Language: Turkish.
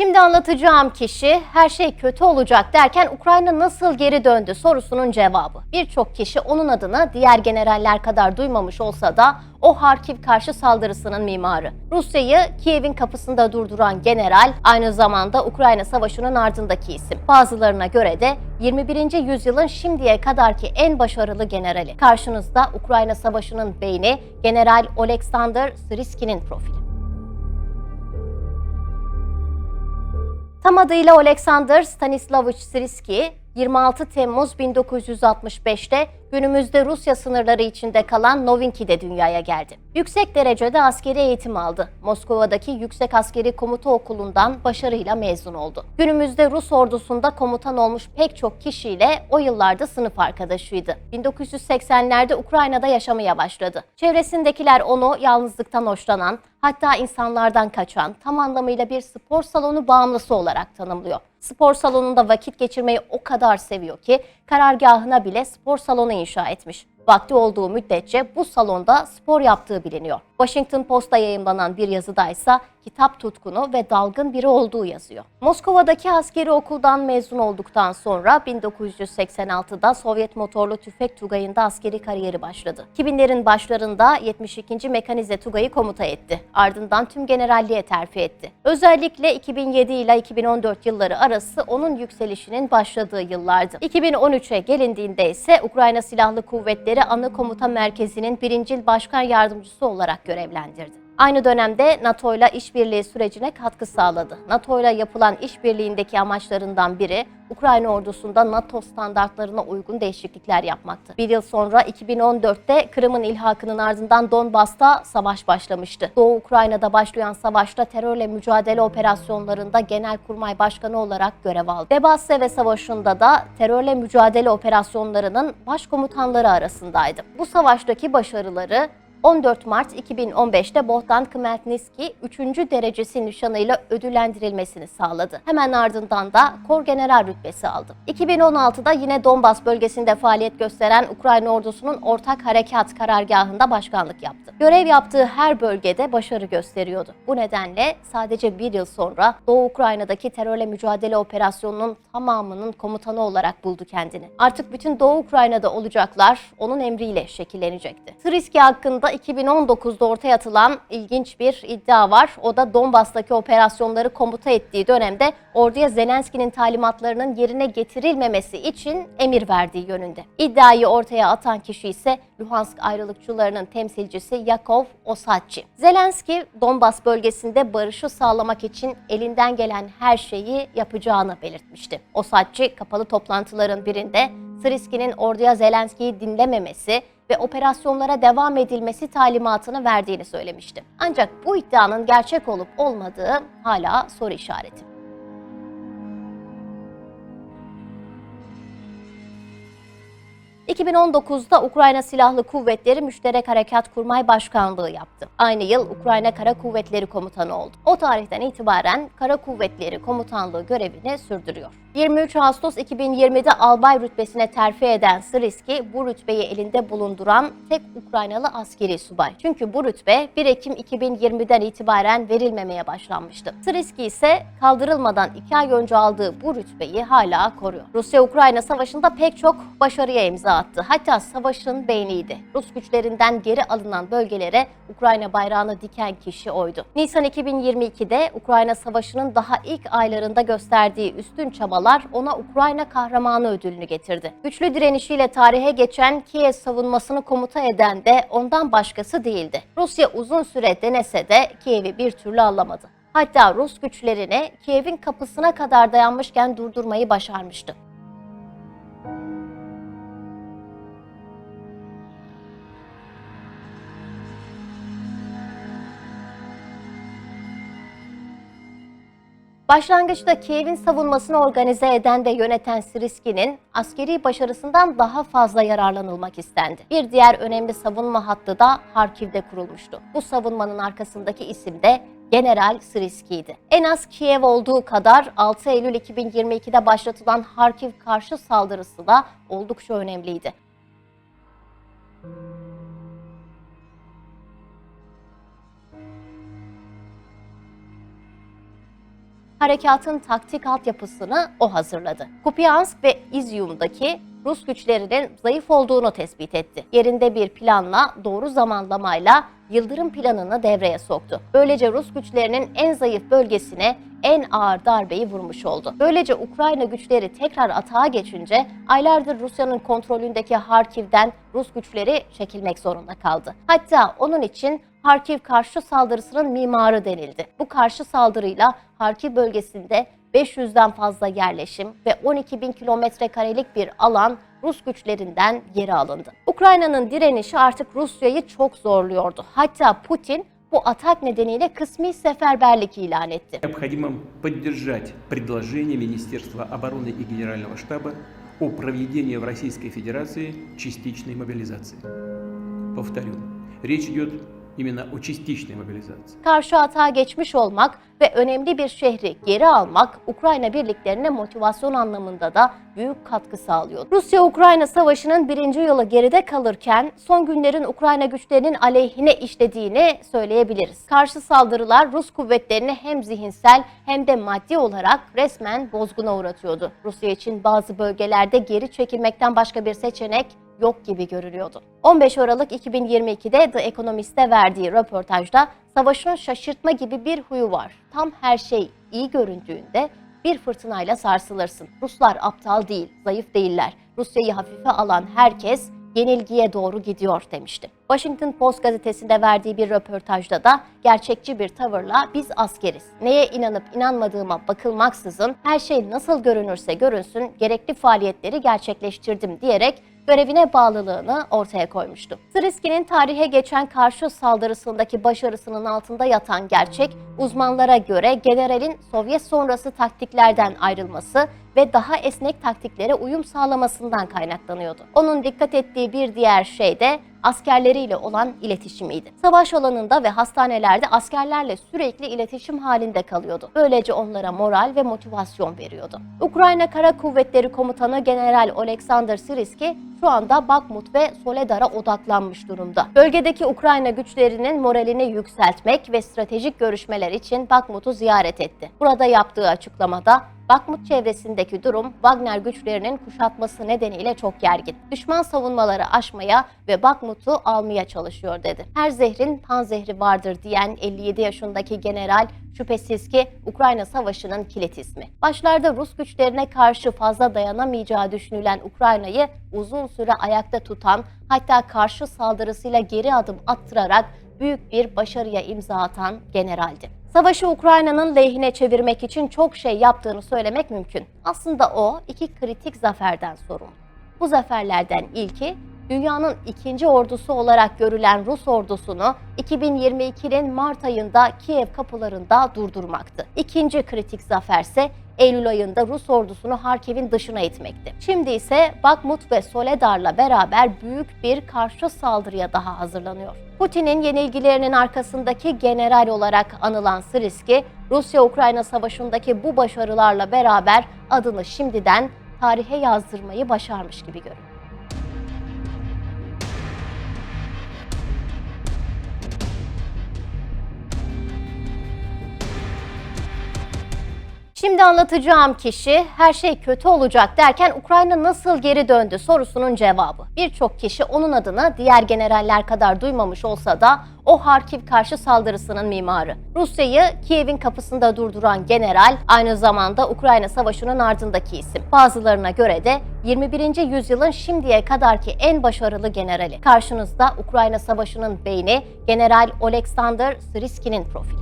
Şimdi anlatacağım kişi her şey kötü olacak derken Ukrayna nasıl geri döndü sorusunun cevabı. Birçok kişi onun adını diğer generaller kadar duymamış olsa da o Harkiv karşı saldırısının mimarı. Rusya'yı Kiev'in kapısında durduran general aynı zamanda Ukrayna Savaşı'nın ardındaki isim. Bazılarına göre de 21. yüzyılın şimdiye kadarki en başarılı generali. Karşınızda Ukrayna Savaşı'nın beyni General Oleksandr Syrski'nin profili. Tam adıyla Alexander Stanislavich Syrski, 26 Temmuz 1965'te günümüzde Rusya sınırları içinde kalan Novinki'de dünyaya geldi. Yüksek derecede askeri eğitim aldı. Moskova'daki Yüksek Askeri Komuta Okulu'ndan başarıyla mezun oldu. Günümüzde Rus ordusunda komutan olmuş pek çok kişiyle o yıllarda sınıf arkadaşıydı. 1980'lerde Ukrayna'da yaşamaya başladı. Çevresindekiler onu yalnızlıktan hoşlanan, hatta insanlardan kaçan, tam anlamıyla bir spor salonu bağımlısı olarak tanımlıyor. Spor salonunda vakit geçirmeyi o kadar seviyor ki karargahına bile spor salonu inşa etmiş. Vakti olduğu müddetçe bu salonda spor yaptığı biliniyor. Washington Post'ta yayımlanan bir yazıdaysa kitap tutkunu ve dalgın biri olduğu yazıyor. Moskova'daki askeri okuldan mezun olduktan sonra 1986'da Sovyet motorlu tüfek Tugayı'nda askeri kariyeri başladı. 2000'lerin başlarında 72. Mekanize Tugayı komuta etti. Ardından tüm generalliğe terfi etti. Özellikle 2007 ile 2014 yılları arası onun yükselişinin başladığı yıllardı. 2013'e gelindiğinde ise Ukrayna Silahlı Kuvvetleri Ana Komuta Merkezi'nin birincil başkan yardımcısı olarak görevlendirdi. Aynı dönemde NATO ile işbirliği sürecine katkı sağladı. NATO ile yapılan işbirliğindeki amaçlarından biri Ukrayna ordusunda NATO standartlarına uygun değişiklikler yapmaktı. Bir yıl sonra 2014'te Kırım'ın ilhakının ardından Donbas'ta savaş başlamıştı. Doğu Ukrayna'da başlayan savaşta terörle mücadele operasyonlarında Genelkurmay Başkanı olarak görev aldı. Debaseve Savaşı'nda da terörle mücadele operasyonlarının başkomutanları arasındaydı. Bu savaştaki başarıları 14 Mart 2015'te Bohdan Khmelnytski 3. derecesi nişanıyla ödüllendirilmesini sağladı. Hemen ardından da Kor General rütbesi aldı. 2016'da yine Donbas bölgesinde faaliyet gösteren Ukrayna ordusunun ortak harekat karargahında başkanlık yaptı. Görev yaptığı her bölgede başarı gösteriyordu. Bu nedenle sadece bir yıl sonra Doğu Ukrayna'daki terörle mücadele operasyonunun tamamının komutanı olarak buldu kendini. Artık bütün Doğu Ukrayna'da olacaklar onun emriyle şekillenecekti. Sırski hakkında 2019'da ortaya atılan ilginç bir iddia var. O da Donbas'taki operasyonları komuta ettiği dönemde orduya Zelenski'nin talimatlarının yerine getirilmemesi için emir verdiği yönünde. İddiayı ortaya atan kişi ise Luhansk ayrılıkçılarının temsilcisi Yakov Osatçı. Zelenski, Donbas bölgesinde barışı sağlamak için elinden gelen her şeyi yapacağını belirtmişti. Osatçı, kapalı toplantıların birinde Sırski'nin orduya Zelenski'yi dinlememesi ve operasyonlara devam edilmesi talimatını verdiğini söylemişti. Ancak bu iddianın gerçek olup olmadığı hala soru işareti. ...2019'da Ukrayna Silahlı Kuvvetleri Müşterek Harekat Kurmay Başkanlığı yaptı. Aynı yıl Ukrayna Kara Kuvvetleri Komutanı oldu. O tarihten itibaren Kara Kuvvetleri Komutanlığı görevini sürdürüyor. 23 Ağustos 2020'de albay rütbesine terfi eden Sırski bu rütbeyi elinde bulunduran tek Ukraynalı askeri subay. Çünkü bu rütbe 1 Ekim 2020'den itibaren verilmemeye başlanmıştı. Sırski ise kaldırılmadan 2 ay önce aldığı bu rütbeyi hala koruyor. Rusya-Ukrayna savaşında pek çok başarıya imza attı. Hatta savaşın beyniydi. Rus güçlerinden geri alınan bölgelere Ukrayna bayrağını diken kişi oydu. Nisan 2022'de Ukrayna Savaşı'nın daha ilk aylarında gösterdiği üstün çabalar ona Ukrayna Kahramanı ödülünü getirdi. Güçlü direnişiyle tarihe geçen Kiev savunmasını komuta eden de ondan başkası değildi. Rusya uzun süre denese de Kiev'i bir türlü alamadı. Hatta Rus güçlerini Kiev'in kapısına kadar dayanmışken durdurmayı başarmıştı. Başlangıçta Kiev'in savunmasını organize eden ve yöneten Siriski'nin askeri başarısından daha fazla yararlanılmak istendi. Bir diğer önemli savunma hattı da Harkiv'de kurulmuştu. Bu savunmanın arkasındaki isim de General Siriski'ydi. En az Kiev olduğu kadar 6 Eylül 2022'de başlatılan Harkiv karşı saldırısı da oldukça önemliydi. Harekatın taktik altyapısını o hazırladı. Kupiansk ve İzyum'daki Rus güçlerinin zayıf olduğunu tespit etti. Yerinde bir planla, doğru zamanlamayla Yıldırım planını devreye soktu. Böylece Rus güçlerinin en zayıf bölgesine en ağır darbeyi vurmuş oldu. Böylece Ukrayna güçleri tekrar atağa geçince aylardır Rusya'nın kontrolündeki Harkiv'den Rus güçleri çekilmek zorunda kaldı. Hatta onun için Harkiv karşı saldırısının mimarı denildi. Bu karşı saldırıyla Harkiv bölgesinde 500'den fazla yerleşim ve 12 bin kilometre karelik bir alan Rus güçlerinden geri alındı. Ukrayna'nın direnişi artık Rusya'yı çok zorluyordu. Hatta Putin bu atak nedeniyle kısmi seferberlik ilan etti. Необходимо поддержать предложение Министерства обороны и Генерального штаба о проведении в Российской Федерации частичной мобилизации. Повторю, речь идет именно о частичной мобилизации. Karşı atağa geçmiş olmak ve önemli bir şehri geri almak Ukrayna birliklerine motivasyon anlamında da büyük katkı sağlıyor. Rusya-Ukrayna savaşının birinci yılı geride kalırken son günlerin Ukrayna güçlerinin aleyhine işlediğini söyleyebiliriz. Karşı saldırılar Rus kuvvetlerini hem zihinsel hem de maddi olarak resmen bozguna uğratıyordu. Rusya için bazı bölgelerde geri çekilmekten başka bir seçenek yok gibi görülüyordu. 15 Aralık 2022'de The Economist'e verdiği röportajda savaşın şaşırtma gibi bir huyu var. Tam her şey iyi göründüğünde bir fırtınayla sarsılırsın. Ruslar aptal değil, zayıf değiller. Rusya'yı hafife alan herkes yenilgiye doğru gidiyor demişti. Washington Post gazetesinde verdiği bir röportajda da gerçekçi bir tavırla biz askeriz. Neye inanıp inanmadığıma bakılmaksızın her şey nasıl görünürse görünsün gerekli faaliyetleri gerçekleştirdim diyerek görevine bağlılığını ortaya koymuştu. Sırski'nin tarihe geçen karşı saldırısındaki başarısının altında yatan gerçek, uzmanlara göre generalin Sovyet sonrası taktiklerden ayrılması ve daha esnek taktiklere uyum sağlamasından kaynaklanıyordu. Onun dikkat ettiği bir diğer şey de askerleriyle olan iletişimiydi. Savaş alanında ve hastanelerde askerlerle sürekli iletişim halinde kalıyordu. Böylece onlara moral ve motivasyon veriyordu. Ukrayna Kara Kuvvetleri Komutanı General Oleksandr Siriski şu anda Bakmut ve Soledar'a odaklanmış durumda. Bölgedeki Ukrayna güçlerinin moralini yükseltmek ve stratejik görüşmeler için Bakmut'u ziyaret etti. Burada yaptığı açıklamada Bakmut çevresindeki durum Wagner güçlerinin kuşatması nedeniyle çok gergin. Düşman savunmaları aşmaya ve Bakmut'u almaya çalışıyor dedi. Her zehrin tan zehri vardır diyen 57 yaşındaki general şüphesiz ki Ukrayna Savaşı'nın kilit ismi. Başlarda Rus güçlerine karşı fazla dayanamayacağı düşünülen Ukrayna'yı uzun süre ayakta tutan hatta karşı saldırısıyla geri adım attırarak büyük bir başarıya imza atan generaldi. Savaşı Ukrayna'nın lehine çevirmek için çok şey yaptığını söylemek mümkün. Aslında o iki kritik zaferden sorumlu. Bu zaferlerden ilki dünyanın ikinci ordusu olarak görülen Rus ordusunu 2022'nin Mart ayında Kiev kapılarında durdurmaktı. İkinci kritik zaferse Eylül ayında Rus ordusunu Harkiv'in dışına itmekti. Şimdi ise Bakmut ve Soledar'la beraber büyük bir karşı saldırıya daha hazırlanıyor. Putin'in yenilgilerinin arkasındaki general olarak anılan Siriski, Rusya-Ukrayna savaşındaki bu başarılarla beraber adını şimdiden tarihe yazdırmayı başarmış gibi görünüyor. Şimdi anlatacağım kişi her şey kötü olacak derken Ukrayna nasıl geri döndü sorusunun cevabı. Birçok kişi onun adını diğer generaller kadar duymamış olsa da o Harkiv karşı saldırısının mimarı. Rusya'yı Kiev'in kapısında durduran general aynı zamanda Ukrayna Savaşı'nın ardındaki isim. Bazılarına göre de 21. yüzyılın şimdiye kadarki en başarılı generali. Karşınızda Ukrayna Savaşı'nın beyni General Oleksandr Siriski'nin profili.